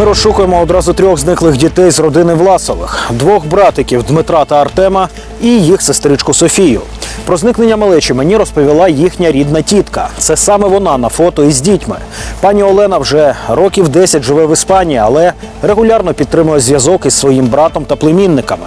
Ми розшукуємо одразу трьох зниклих дітей з родини Власових: двох братиків Дмитра та Артема і їх сестричку Софію. Про зникнення малечі мені розповіла їхня рідна тітка. Це саме вона на фото із дітьми. Пані Олена вже років 10 живе в Іспанії, але регулярно підтримує зв'язок із своїм братом та племінниками.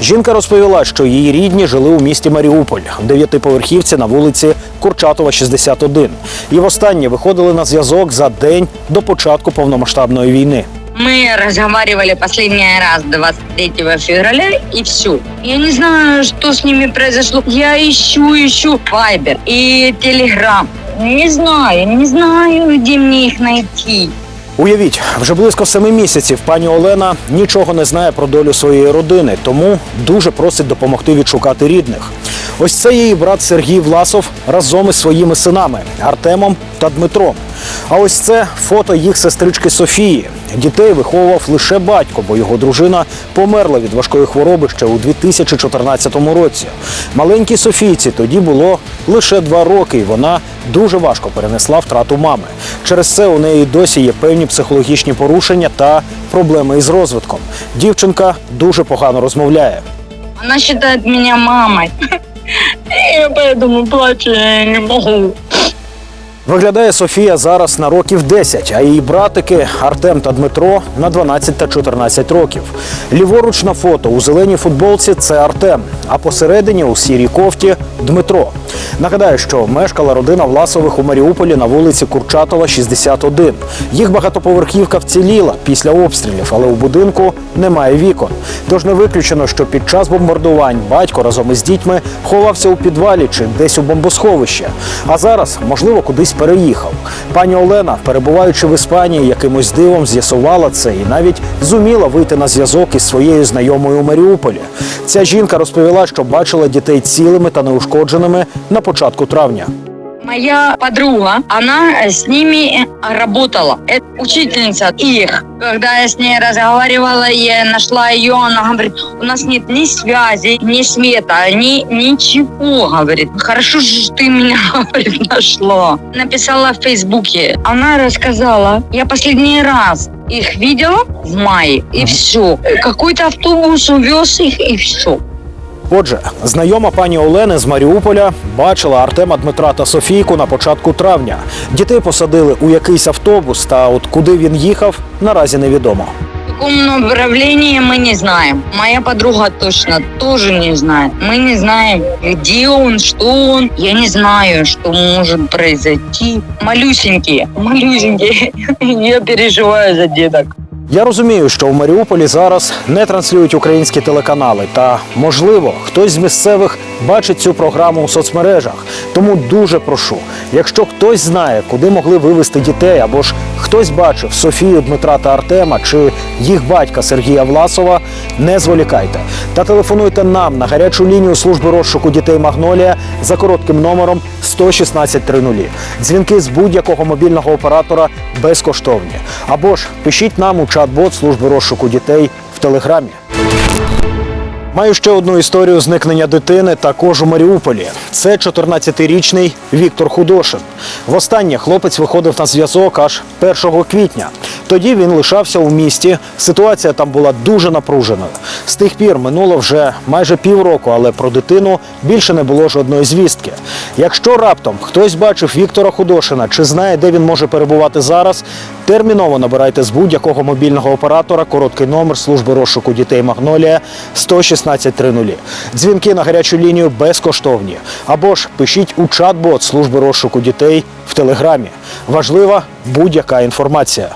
Жінка розповіла, що її рідні жили у місті Маріуполь, в дев'ятиповерхівці на вулиці Курчатова, 61. І востаннє виходили на зв'язок за день до початку повномасштабної війни. Мы разговаривали последний раз 23 февраля и все. Я не знаю, что с ними произошло. Я ищу, ищу Вайбер и Телеграм. Не знаю, не знаю, де мені їх знайти. Уявіть, вже близько семи місяців пані Олена нічого не знає про долю своєї родини, тому дуже просить допомогти відшукати рідних. Ось це її брат Сергій Власов разом із своїми синами Артемом та Дмитром. А ось це фото їх сестрички Софії. Дітей виховував лише батько, бо його дружина померла від важкої хвороби ще у 2014 році. Маленькій Софійці тоді було лише два роки, і вона дуже важко перенесла втрату мами. Через це у неї досі є певні психологічні порушення та проблеми із розвитком. Дівчинка дуже погано розмовляє. Она считает меня мамой. Я поэтому плачу, я не могу. Виглядає Софія зараз на років 10, а її братики Артем та Дмитро на 12 та 14 років. Ліворуч на фото у зеленій футболці це Артем, а посередині у сірій кофті Дмитро. Нагадаю, що мешкала родина Власових у Маріуполі на вулиці Курчатова, 61. Їх багатоповерхівка вціліла після обстрілів, але у будинку немає вікон. Тож не виключено, що під час бомбардувань батько разом із дітьми ховався у підвалі чи десь у бомбосховище. А зараз, можливо, кудись переїхав. Пані Олена, перебуваючи в Іспанії, якимось дивом з'ясувала це і навіть зуміла вийти на зв'язок із своєю знайомою у Маріуполі. Ця жінка розповіла, що бачила дітей цілими та неушкодженими на початку травня. Моя подруга, она с ними работала. Это учительница их. Когда я с ней разговаривала, я нашла ее, она говорит, у нас нет ни связи, ни света, ни ничего, говорит. Хорошо, что ты меня, говорит, нашла. Написала в Фейсбуке. Она рассказала, я последний раз их видела в мае, и все. Какой-то автобус увез их, и все. Отже, знайома пані Олени з Маріуполя бачила Артема Дмитра та Софійку на початку травня. Дітей посадили у якийсь автобус, та от куди він їхав, наразі невідомо. Каком направлении мы не знаем. Моя подруга точно тоже не знает. Мы не знаем, где он, что он. Я не знаю, что может произойти. Малюсенькие, малюсенькие. Я переживаю за деток. Я розумію, що в Маріуполі зараз не транслюють українські телеканали, та можливо хтось з місцевих бачить цю програму у соцмережах. Тому дуже прошу, якщо хтось знає, куди могли вивезти дітей, або ж хтось бачив Софію Дмитра та Артема чи їх батька Сергія Власова, не зволікайте та телефонуйте нам на гарячу лінію служби розшуку дітей Магнолія за коротким номером 11630. Дзвінки з будь-якого мобільного оператора безкоштовні. Або ж пишіть нам у чат-бот служби розшуку дітей в телеграмі. Маю ще одну історію зникнення дитини також у Маріуполі. Це 14-річний Віктор Худошин. Востаннє хлопець виходив на зв'язок аж 1 квітня. Тоді він лишався у місті. Ситуація там була дуже напруженою. З тих пір минуло вже майже півроку, але про дитину більше не було жодної звістки. Якщо раптом хтось бачив Віктора Худошина чи знає, де він може перебувати зараз, терміново набирайте з будь-якого мобільного оператора короткий номер служби розшуку дітей Магнолія 11630. Дзвінки на гарячу лінію безкоштовні. Або ж пишіть у чат-бот служби розшуку дітей в телеграмі. Важлива будь-яка інформація.